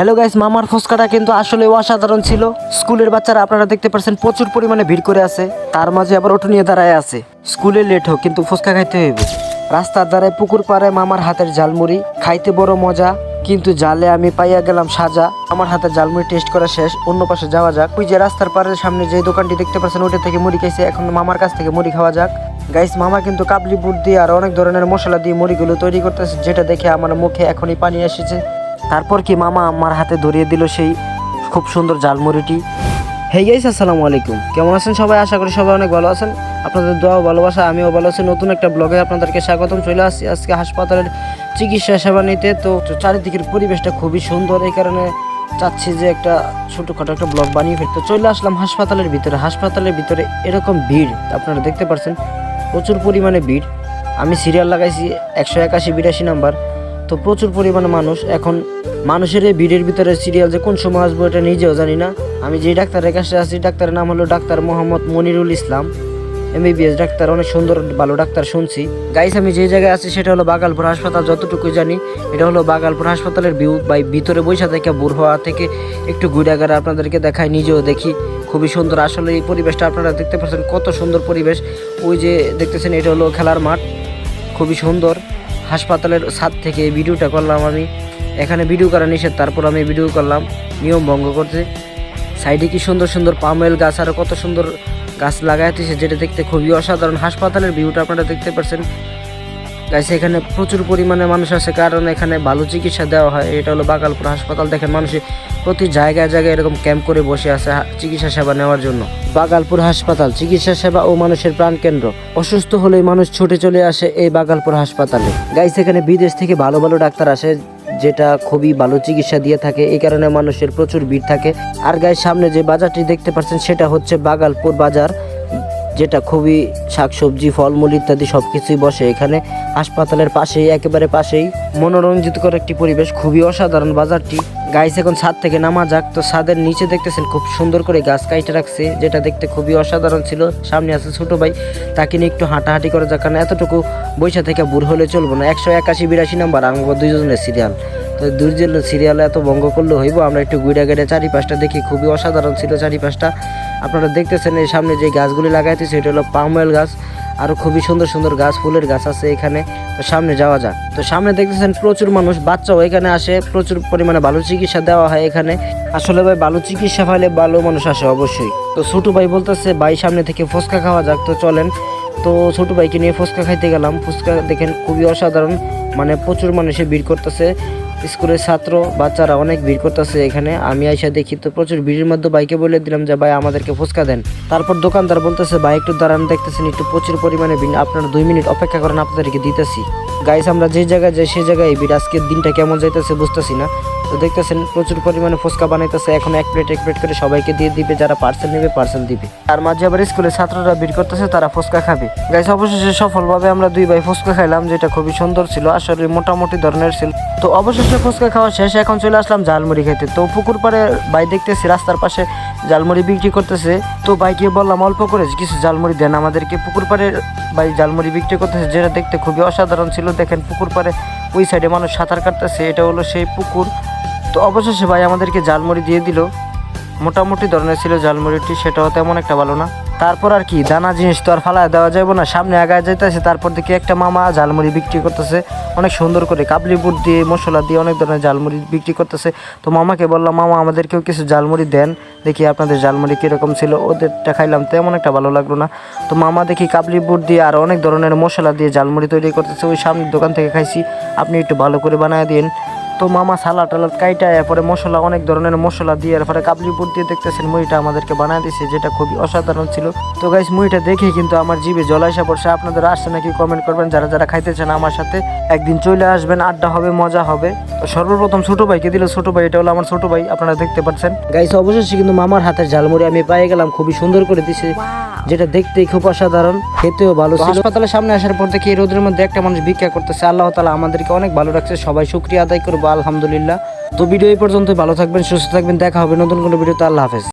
Hello guys মামার ফুচকাটা কিন্তু আসলে অসাধারণ ছিল। স্কুলের বাচ্চারা আপনারা দেখতে পাচ্ছেন প্রচুর পরিমাণে ভিড় করে আছে। তার মাঝে আবার অটো নিয়ে দাঁড়ায় আছে। স্কুলে লেট হোক, কিন্তু ফুচকা খাইতে হইবে। রাস্তার দ্বারায় পুকুর পাড়ে মামার হাতের ঝালমুড়ি, খাইতে বড় মজা, কিন্তু জালে আমি পাইয়া গেলাম সাজা। আমার হাতের ঝালমুড়ি টেস্ট করা শেষ, অন্য পাশে যাওয়া যাক। ওই যে রাস্তার পাড়ের সামনে যে দোকানটি দেখতে পাচ্ছেন ওইটা থেকে মুড়ি খাইছে, এখন মামার কাছ থেকে মুড়ি খাওয়া যাক। গাইস মামা কিন্তু কাবলি বুট দিয়ে আর অনেক ধরনের মশলা দিয়ে মুড়িগুলো তৈরি করতেছে, যেটা দেখে আমার মুখে এখনই পানি এসেছে। তারপর কি মামা আমার হাতে ধরিয়ে দিল সেই খুব সুন্দর জালমুড়িটি হে গাইস আসসালামু আলাইকুম। কেমন আছেন সবাই? আশা করি সবাই অনেক ভালো আছেন। আপনাদের দোয়া ভালোবাসা, আমিও ভালো আছি। নতুন একটা ব্লগে আপনাদেরকে স্বাগতম। চলে আসছি আজকে হাসপাতালের চিকিৎসা সেবা নিতে। তো চারিদিকের পরিবেশটা খুবই সুন্দর। এই কারণে চাচ্ছি যে একটা ছোটোখাটো একটা ব্লগ বানিয়ে ফেলতে চলে আসলাম হাসপাতালের ভিতরে। হাসপাতালের ভিতরে এরকম ভিড়, আপনারা দেখতে পাচ্ছেন প্রচুর পরিমাণে ভিড়। আমি সিরিয়াল লাগাইছি, একশো একাশি বিরাশি নাম্বার। তো প্রচুর পরিমাণে মানুষ এখন মানুষের এই ভিড়ের ভিতরে সিরিয়াল যে কোন সময় আসব এটা নিজেও জানি না। আমি যে ডাক্তারের কাছে আছি, ডাক্তারের নাম হলো doctor Mohammad Monirul Islam. MBBS doctor, অনেক সুন্দর, ভালো ডাক্তার শুনছি। গাইস আমি যে জায়গায় আছি সেটা হলো বাগালপুর হাসপাতাল যতটুকু জানি এটা হলো বাগালপুর হাসপাতালের ভিউ বাই ভিতরে বৈশা থেকে বুড় হওয়া থেকে একটু ঘুরাঘারা আপনাদেরকে দেখাই, নিজেও দেখি। খুবই সুন্দর আসলে এই পরিবেশটা আপনারা দেখতে পাচ্ছেন, কত সুন্দর পরিবেশ। ওই যে দেখতেছেন, এটা হলো খেলার মাঠ। খুবই সুন্দর। হাসপাতালের ছাদ থেকে ভিডিওটা করলাম আমি। এখানে ভিডিও করা নিষেধ, তারপর আমি ভিডিও করলাম। নিয়ম ভঙ্গ করতে। সাইডে কি সুন্দর সুন্দর পামেল গাছ আরও কত সুন্দর গাছ লাগাইতেছে, যেটা দেখতে খুবই অসাধারণ। হাসপাতালের ভিউটা আপনারা দেখতে পাচ্ছেন গাছ এখানে প্রচুর পরিমাণে মানুষ আছে, কারণ এখানে ভালো চিকিৎসা দেওয়া হয়। এটা হলো বাগালপুর হাসপাতাল। দেখেন মানুষ প্রতি জায়গায় জায়গায় এরকম ক্যাম্প করে বসে আছে চিকিৎসা সেবা নেওয়ার জন্য। বাগালপুর হাসপাতাল, চিকিৎসা সেবা ও মানুষের প্রাণকেন্দ্র অসুস্থ হলেই মানুষ ছুটে চলে আসে এই বাগালপুর হাসপাতালে। গাইস এখানে বিদেশ থেকে ভালো ভালো ডাক্তার আসে, যেটা খুবই ভালো চিকিৎসা দিয়ে থাকে। এই কারণে মানুষের প্রচুর ভিড় থাকে। আর গায়ের সামনে যে বাজারটি দেখতে পাচ্ছেন, সেটা হচ্ছে বাগালপুর বাজার। যেটা খুবই শাকসবজি, ফলমূল ইত্যাদি সব কিছুই বসে এখানে। হাসপাতালের পাশেই, একেবারে পাশেই মনোরঞ্জিত মনোরঞ্জিতকর একটি পরিবেশ, খুবই অসাধারণ বাজারটি। গাইস এখন ছাদ থেকে নামা যাক। তো ছাদের নিচে দেখতেছেন খুব সুন্দর করে গাছ কাইটে রাখছে, যেটা দেখতে খুবই অসাধারণ ছিল। সামনে আছে ছোট ভাই, তাকে নিয়ে একটু হাঁটাহাঁটি করে যাক, কারণ এতটুকু বৈশা থেকে বুড় হলে চলবো না। একশো একাশি বিরাশি নাম্বার, আমার দুইজনের সিরিয়াল তো দুর্জনের সিরিয়ালে এত ভঙ্গ করলে হইব? আমরা একটু গুইডা গেড়ে চারিপাশটা দেখি, খুবই অসাধারণ ছিল চারিপাশটা। আপনারা দেখতেছেন এই সামনে যে গাছগুলি লাগাইতেছে, এটা হলো পামওয়েল গাছ। আরও খুবই সুন্দর সুন্দর গাছ, ফুলের গাছ আছে এখানে। তো সামনে যাওয়া যাক। তো সামনে দেখতেছেন প্রচুর মানুষ, বাচ্চাও এখানে আসে, প্রচুর পরিমাণে ভালো চিকিৎসা দেওয়া হয় এখানে। আসলে ভাই, ভালো চিকিৎসা পাইলে ভালো মানুষ আসে অবশ্যই। তো ছোট ভাই বলতেছে, ভাই, সামনে থেকে ফুচকা খাওয়া যাক, তো চলেন। তো ছোট ভাইকে নিয়ে ফুচকা খাইতে গেলাম। ফুচকা দেখেন খুবই অসাধারণ মানে প্রচুর মানুষে ভিড় করতেছে। স্কুলের ছাত্র, বাচ্চারা অনেক ভিড় করতেছে এখানে। আমি আইসা দেখি তো প্রচুর ভিড়ের মধ্যে বাইকে বলে দিলাম যে, ভাই, আমাদেরকে ফুচকা দেন। তারপর দোকানদার বলতেছে, ভাই, একটু দাঁড়ান, দেখতেছেন একটু প্রচুর পরিমাণে ভিড়। আপনারা দুই মিনিট অপেক্ষা করেন, আপনাদেরকে দিতেছি। গাইস আমরা যে জায়গায় যাই সেই জায়গায় ভিড়। আজকের দিনটা কেমন যাইতেছে বুঝতেছি না। তো দেখতেছেন প্রচুর পরিমাণে ফুচকা বানাইতেছে। এখন এক প্লেট এক প্লেট করে সবাইকে দিয়ে দিবে, যারা পার্সেল নেবে পার্সেল দিবে। তার মাঝে আবার স্কুলের ছাত্ররা ভিড় করতেছে, তারা ফুচকা খাবে। গাইস অবশেষে সফলভাবে আমরা দুই ভাই ফুচকা খাইলাম, যেটা খুবই সুন্দর ছিল, আসলে মোটামুটি ধরনের ছিল। তো অবশেষে ফুচকা খাওয়া শেষ এখন চলে আসলাম ঝালমুড়ি খাইতে। তো পুকুর পাড়ে ভাই দেখতেছি, রাস্তার পাশে ঝালমুড়ি বিক্রি করতেছে। তো ভাইকে বললাম, অল্প করে কিছু ঝালমুড়ি দেন আমাদেরকে। পুকুর পাড়ে ভাই ঝালমুড়ি বিক্রি করতেছে, যেটা দেখতে খুবই অসাধারণ ছিল। দেখেন পুকুর পাড়ে ওই সাইডে মানুষ সাঁতার কাটতেছে, এটা হলো সেই পুকুর। তো অবশেষে ভাই আমাদেরকে জালমুড়ি দিয়ে দিল। মোটামুটি ধরনের ছিল জালমুড়িটি সেটাও তেমন একটা ভালো না। তারপর আর কি, দানা জিনিস তো আর ফালায় দেওয়া যাবে না। সামনে আগায় যাইতেছে, তারপর দেখি একটা মামা জালমুড়ি বিক্রি করতেছে। অনেক সুন্দর করে কাবলি বুট দিয়ে, মশলা দিয়ে অনেক ধরনের জালমুড়ি বিক্রি করতেছে। তো মামাকে বললাম, মামা, আমাদেরকেও কিছু জালমুড়ি দেন। দেখি আপনাদের জালমুড়ি কীরকম ছিল। ওদেরটা খাইলাম, তেমন একটা ভালো লাগল না। তো মামা দেখি কাবলি বুট দিয়ে আর অনেক ধরনের মশলা দিয়ে জালমুড়ি তৈরি করতেছে। ওই সামনের দোকান থেকে খাইছি। আপনি একটু ভালো করে বানায় দিন। তো মামা সালাদ টালাদ কাইটা এরপরে মশলা অনেক ধরনের মশলা দিয়ে এরপরে কাবলি বুট দিয়ে দেখতেছেন মুড়িটা আমাদেরকে বানায় দিছে যেটা খুবই অসাধারণ ছিল। তো গাইস মুড়িটা দেখে কিন্তু আমার জিভে জল আসা পড়ছে। আপনাদের আসছে নাকি কমেন্ট করবেন যারা যারা খাইতে চান আমার সাথে একদিন চলে আসবেন আড্ডা হবে মজা হবে। তো সর্বপ্রথম ছোট ভাইকে দিল ছোট ভাই এটা হলো আমার ছোট ভাই আপনারা দেখতে পাচ্ছেন। গাইস অবশেষে কিন্তু মামার হাতের ঝালমুড়ি আমি পেয়ে গেলাম খুবই সুন্দর করে দিছে। যেটা দেখতেই খুব অসাধারণ খেতেও ভালো ছিল। হাসপাতালের সামনে আসার পর থেকে এই রোদের মধ্যে একটা মানুষ ভিক্ষা করতেছে। আল্লাহ তালা আমাদেরকে অনেক ভালো রাখছে সবাই শুক্রিয়া আদায় করব। আলহামদুলিল্লাহ। তো ভিডিও এই পর্যন্ত ভালো থাকবেন, সুস্থ থাকবেন, দেখা হবে নতুন কোনো ভিডিওতে, আল্লাহ হাফেজ।